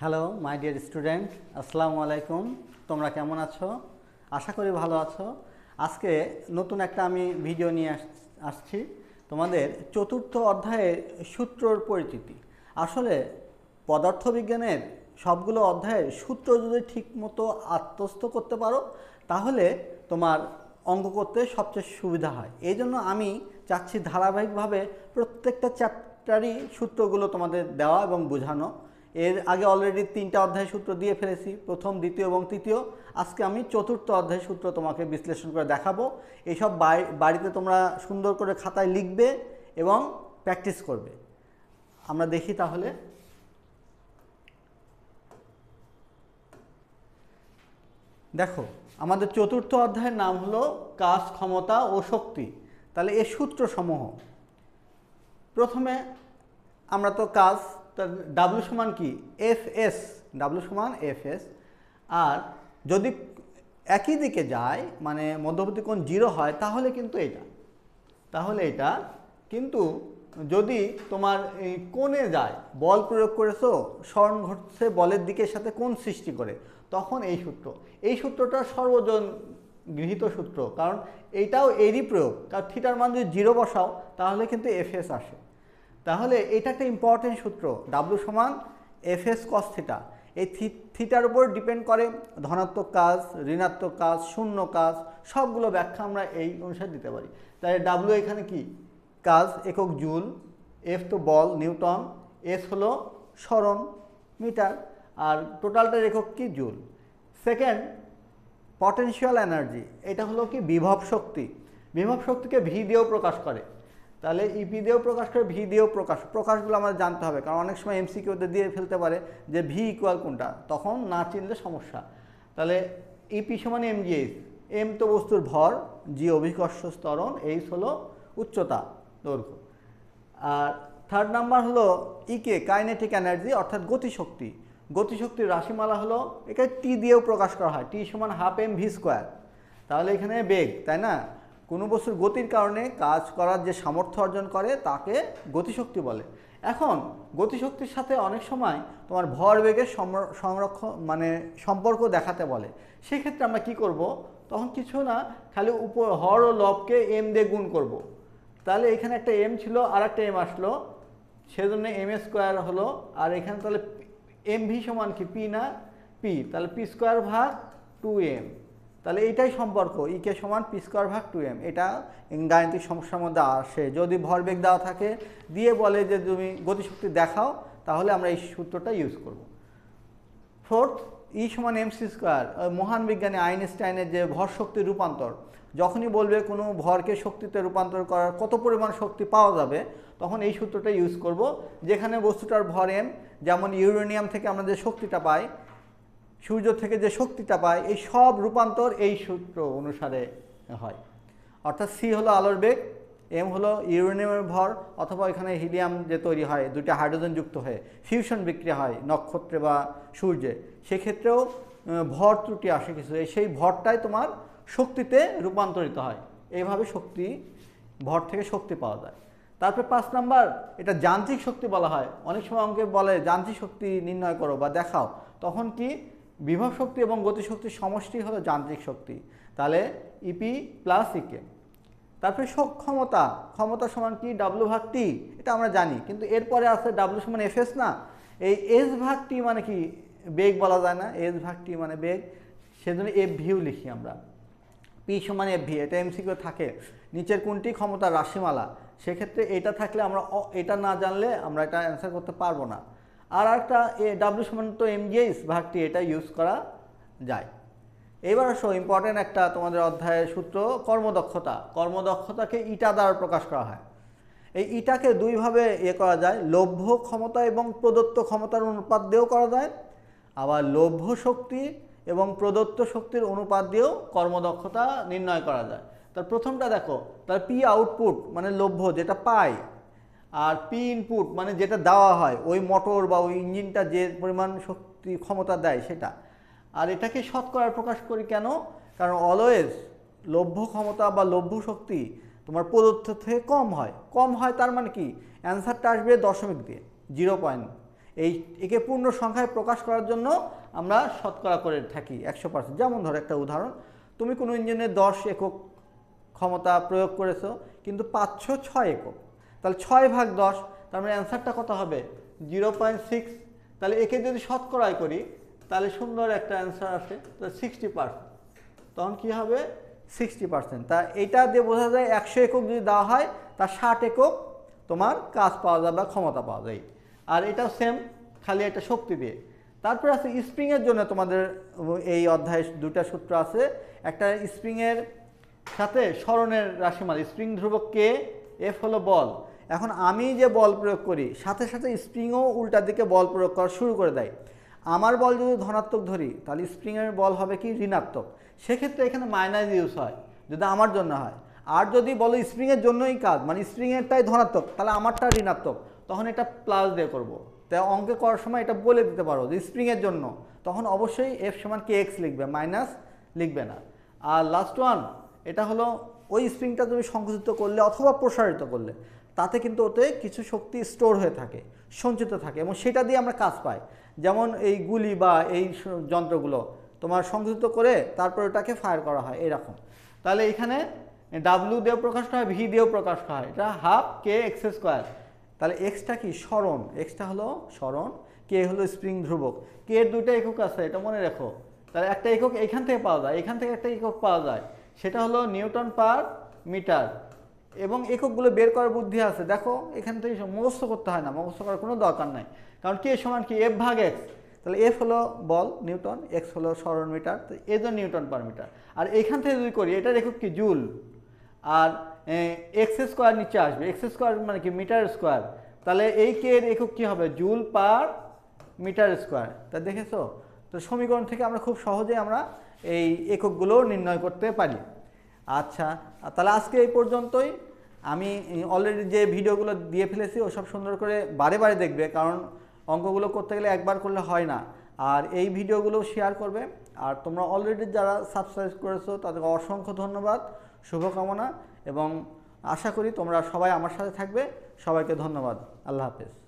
Hello my dear student আসসালামু আলাইকুম তোমরা কেমন আছো? আশা করি ভালো আছো। আজকে নতুন একটা আমি ভিডিও নিয়ে আস- আসছি। তোমাদের চতুর্থ অধ্যায়ের সূত্রর পরিচিতি। আসলে পদার্থবিজ্ঞানের সবগুলো অধ্যায়ের সূত্র যদি ঠিকমতো আত্মস্থ করতে পারো, তাহলে তোমার অঙ্ক করতে সবচেয়ে সুবিধা হয়। এই জন্য আমি চাচ্ছি ধারাবাহিকভাবে প্রত্যেকটা চ্যাপ্টারই সূত্রগুলো তোমাদের দেওয়া এবং বোঝানো। এর আগে অলরেডি তিনটা অধ্যায় সূত্র দিয়ে ফেলেছি, প্রথম, দ্বিতীয় এবং তৃতীয়। আজকে আমি চতুর্থ অধ্যায় সূত্র তোমাকে বিশ্লেষণ করে দেখাবো। এইসব বাড়িতে তোমরা সুন্দর করে খাতায় লিখবে এবং প্র্যাকটিস করবে। আমরা দেখি তাহলে। দেখো, আমাদের চতুর্থ অধ্যায়ের নাম হলো কাজ, ক্ষমতা ও শক্তি। তাহলে এর সূত্র সমূহ প্রথমে আমরা তো কাজ ডাব্লু সমান কি? এফ এস ডাব্লু সমান এফ এস আর যদি একই দিকে যায় মানে মধ্যবর্তী কোণ জিরো হয়, তাহলে কিন্তু এটা। তাহলে এটা কিন্তু যদি তোমার এই কোণে যায়, বল প্রয়োগ করেছ স্মরণ ঘটছে বলের দিকের সাথে কোণ সৃষ্টি করে, তখন এই সূত্র। এই সূত্রটা সর্বজন গৃহীত সূত্র, কারণ এইটাও এরই প্রয়োগ। কারণ থিটার মান যদি জিরো বসাও, তাহলে কিন্তু এফএস আসে। তাহলে এটা একটা ইম্পর্টেন্ট সূত্র ডাব্লু সমান এফ এস কস থিটা এই থিটার উপর ডিপেন্ড করে ধনাত্মক কাজ, ঋণাত্মক কাজ, শূন্য কাজ, সবগুলো ব্যাখ্যা আমরা এই অনুসারে দিতে পারি। তাই ডাব্লু এখানে কি? কাজ একক জুল এফ তো বল, নিউটন এস হলো স্মরণ, মিটার, আর টোটালটার একক কি? জুল। সেকেন্ড পটেনশিয়াল এনার্জি এটা হলো কি? বিভব শক্তি। বিভব শক্তিকে ভি দিয়েও প্রকাশ করে। তাহলে ইপি দিয়েও প্রকাশ করে ভি দিয়েও প্রকাশ, প্রকাশগুলো আমাদের জানতে হবে। কারণ অনেক সময় এমসিকিউতে দিয়ে ফেলতে পারে যে ভি ইকুয়াল কোনটা, তখন না চিনলে সমস্যা। তাহলে ইপি সমান এম জি এইচ এম তো বস্তুর ভর জি অভিকর্ষ স্তরণ এইচ হলো উচ্চতা, দৈর্ঘ্য। আর থার্ড নাম্বার হলো ইকে কাইনেটিক এনার্জি অর্থাৎ গতিশক্তি। গতিশক্তির রাশিমালা হলো একে টি দিয়েও প্রকাশ করা হয় টি সমান হাফ এম ভি স্কোয়ার তাহলে এখানে বেগ, তাই না? কোনো বস্তুর গতির কারণে কাজ করার যে সামর্থ্য অর্জন করে, তাকে গতিশক্তি বলে। এখন, গতিশক্তির সাথে অনেক সময় তোমার ভর বেগের সমর- সংরক্ষণ মানে সম্পর্ক দেখাতে বলে। সেক্ষেত্রে আমরা কি করব? তখন কিছু না, খালি উপ হর ও লবকে এম দিয়ে গুণ করব। তাহলে এখানে একটা এম ছিল আর একটা এম আসলো। সেজন্য এম স্কোয়ার হলো, আর এখানে তাহলে এম ভি সমান কি? পি না? পি তাহলে পি স্কোয়ার ভাগ টু এম তাহলে এইটাই সম্পর্ক ইকে সমান পি স্কোয়ার ভাগ টু এম এটা গাণিতিক সমস্যার মধ্যে আসে। যদি ভরবেগ দেওয়া থাকে, দিয়ে বলে যে তুমি গতিশক্তি দেখাও, তাহলে আমরা এই সূত্রটা ইউজ করব। ফোর্থ ই সমান এম সি স্কোয়ার মহান বিজ্ঞানী আইনস্টাইনের যে ভর শক্তির রূপান্তর, যখনই বলবে কোনো ভরকে শক্তিতে রূপান্তর করার কত পরিমাণ শক্তি পাওয়া যাবে, তখন এই সূত্রটা ইউজ করব। যেখানে বস্তুটার ভর এম যেমন ইউরেনিয়াম থেকে আমরা যে শক্তিটা পাই সূর্য থেকে যে শক্তিটা পায়, এই সব রূপান্তর এই সূত্র অনুসারে হয়। অর্থাৎ সি হলো আলোর বেগ, এম হলো ইউরেনিয়ামের ভর, অথবা এখানে হিলিয়াম যে তৈরি হয়, দুইটা হাইড্রোজেন যুক্ত হয়ে ফিউশন বিক্রিয়া হয় নক্ষত্রে বা সূর্যে। সেক্ষেত্রেও ভর ত্রুটি আসে কিছু সেই ভরটাই তোমার শক্তিতে রূপান্তরিত হয়। এইভাবে শক্তি, ভর থেকে শক্তি পাওয়া যায়। তারপরে পাঁচ নাম্বার, এটা যান্ত্রিক শক্তি বলা হয়। অনেক সময় অঙ্কে বলে, যান্ত্রিক শক্তি নির্ণয় করো বা দেখাও। তখন কি? বিভব শক্তি এবং গতিশক্তির সমষ্টি হলো যান্ত্রিক শক্তি। তাহলে ইপি প্লাস ইকে তারপরে শোক ক্ষমতা। ক্ষমতা সমান কি? ডাব্লু ভাগ টি এটা আমরা জানি। কিন্তু এরপরে আছে ডাব্লু সমান এফ এস না? এই এস ভাগ টি মানে কি? বেগ বলা যায় না। এস ভাগ টি মানে বেগ। সেজন্য এফ ভিউ লিখি আমরা। পি সমান এফ ভি এটা এমসিকিউ থাকে। নিচের কোনটি? ক্ষমতা রাশিমালা। সেক্ষেত্রে এটা থাকলে আমরা এটা না জানলে আমরা এটা অ্যান্সার করতে পারব না। আর একটা এ ডাব্লিউ সমান তো এমজিএস ভাগটি এটা ইউজ করা যায়। এবার আসো ইম্পর্টেন্ট একটা তোমাদের অধ্যায়ের সূত্র, কর্মদক্ষতা। কর্মদক্ষতাকে ইটা দ্বারা প্রকাশ করা হয়। এই ইটাকে দুইভাবে ইয়ে করা যায়, লভ্য ক্ষমতা এবং প্রদত্ত ক্ষমতার অনুপাত দিয়েও করা যায়, আবার লভ্য শক্তি এবং প্রদত্ত শক্তির অনুপাত দিয়েও কর্মদক্ষতা নির্ণয় করা যায়। তার প্রথমটা দেখো, তার পি আউটপুট মানে লভ্য, যেটা পাই আর পি ইনপুট মানে যেটা দেওয়া হয়, ওই মোটর বা ওই ইঞ্জিনটা যে পরিমাণ শক্তি, ক্ষমতা দেয় সেটা। আর এটাকে শতকরা প্রকাশ করি কেন? কারণ অলওয়েজ লভ্য ক্ষমতা বা লভ্য শক্তি তোমার প্রদত্ত থেকে কম হয়। কম হয় তার মানে কি? অ্যান্সারটা আসবে দশমিক দিয়ে, জিরো পয়েন্ট। এই একে পূর্ণ সংখ্যায় প্রকাশ করার জন্য আমরা শতকরা করে থাকি, একশো পার্সেন্ট। যেমন ধরো একটা উদাহরণ, তুমি কোনো ইঞ্জিনে দশ একক ক্ষমতা প্রয়োগ করেছ, কিন্তু পাঁচশো ছয় একক। তাহলে ছয় ভাগ দশ, তার মানে অ্যান্সারটা কত হবে? Zero point six. তাহলে একে যদি শতকরায় করি, তাহলে সুন্দর একটা অ্যান্সার আসে তাহলে সিক্সটি পার্সেন্ট তখন কী হবে? সিক্সটি পার্সেন্ট তা এটা দিয়ে বোঝা যায় একশো একক যদি দেওয়া হয় তার ষাট একক তোমার কাজ পাওয়া যাবে বা ক্ষমতা পাওয়া যায়। আর এটাও সেম খালি একটা শক্তি দিয়ে। তারপরে আছে স্প্রিংয়ের জন্য তোমাদের এই অধ্যায়ে দুটা সূত্র আছে। একটা স্প্রিংয়ের সাথে স্মরণের রাশিমাল স্প্রিং ধ্রুবক কে? এফ হলো বল। এখন আমি যে বল প্রয়োগ করি, সাথে সাথে স্প্রিংও উল্টার দিকে বল প্রয়োগ করা শুরু করে দেয়। আমার বল যদি ধনাত্মক ধরি, তাহলে স্প্রিংয়ের বল হবে কি? ঋণাত্মক। সেক্ষেত্রে এখানে মাইনাস ইউজ হয়, যদি আমার জন্য হয়। আর যদি বলো স্প্রিংয়ের জন্যই কাজ মানে স্প্রিংয়েরটাই ধনাত্মক, তাহলে আমারটা ঋণাত্মক, তখন এটা প্লাস দিয়ে করব। তাই অঙ্কে করার সময় এটা বলে দিতে পারো যে স্প্রিংয়ের জন্য। তখন অবশ্যই এফ সমান কে এক্স লিখবে মাইনাস লিখবে না। আর লাস্ট ওয়ান এটা হলো ওই স্প্রিংটা তুমি সংকুচিত করলে অথবা প্রসারিত করলে, তাতে কিন্তু ওতে কিছু শক্তি স্টোর হয়ে থাকে, সঞ্চিত থাকে এবং সেটা দিয়ে আমরা কাজ পাই। যেমন এই গুলি বা এই যন্ত্রগুলো তোমার সংযুক্ত করে তারপর ওটাকে ফায়ার করা হয়, এরকম। তাহলে এখানে ডাব্লিউ দিয়েও প্রকাশ করা হয় ভি দিয়েও প্রকাশ করা হয়, এটা হাফ কে এক্স স্কোয়ার তাহলে এক্সটা কি? স্মরণ এক্সটা হলো স্মরণ কে হলো স্প্রিং ধ্রুবক। কে এর দুইটা একক আছে, এটা মনে রাখো। তাহলে একটা একক এখান থেকে পাওয়া যায়, এখান থেকে একটা একক পাওয়া যায়। সেটা হলো নিউটন পার মিটার। এবং এককগুলো বের করার বুদ্ধি আছে। দেখো, এখান থেকে মুখস্থ করতে হয় না। মুখস্থ করার কোনো দরকার নাই। কারণ কে সমান কি? এফ ভাগ এক্স তাহলে এফ হলো বল, নিউটন এক্স হলো স্মরণ মিটার। তো এই জন্য নিউটন পার মিটার। আর এইখান থেকে যদি করি, এটার একক কি? জুল। আর এক্স স্কোয়ার নিচে আসবে। এক্স স্কোয়ার মানে কি? মিটার স্কোয়ার তাহলে এই কে এর একক কি হবে? জুল পার মিটার স্কোয়ার তা দেখেছ? তো সমীকরণ থেকে আমরা খুব সহজে আমরা এই এককগুলো নির্ণয় করতে পারি। আচ্ছা তাহলে আজকে এই পর্যন্তই। আমি অলরেডি যে ভিডিওগুলো দিয়ে ফেলেছি, ওসব সুন্দর করে বারে বারে দেখবে, কারণ অঙ্কগুলো করতে গেলে একবার করলে হয় না। আর এই ভিডিওগুলো শেয়ার করবে। আর তোমরা অলরেডি যারা সাবস্ক্রাইব করেছ, তাদেরকে অসংখ্য ধন্যবাদ। শুভকামনা। এবং আশা করি তোমরা সবাই আমার সাথে থাকবে। সবাইকে ধন্যবাদ। আল্লাহ হাফেজ।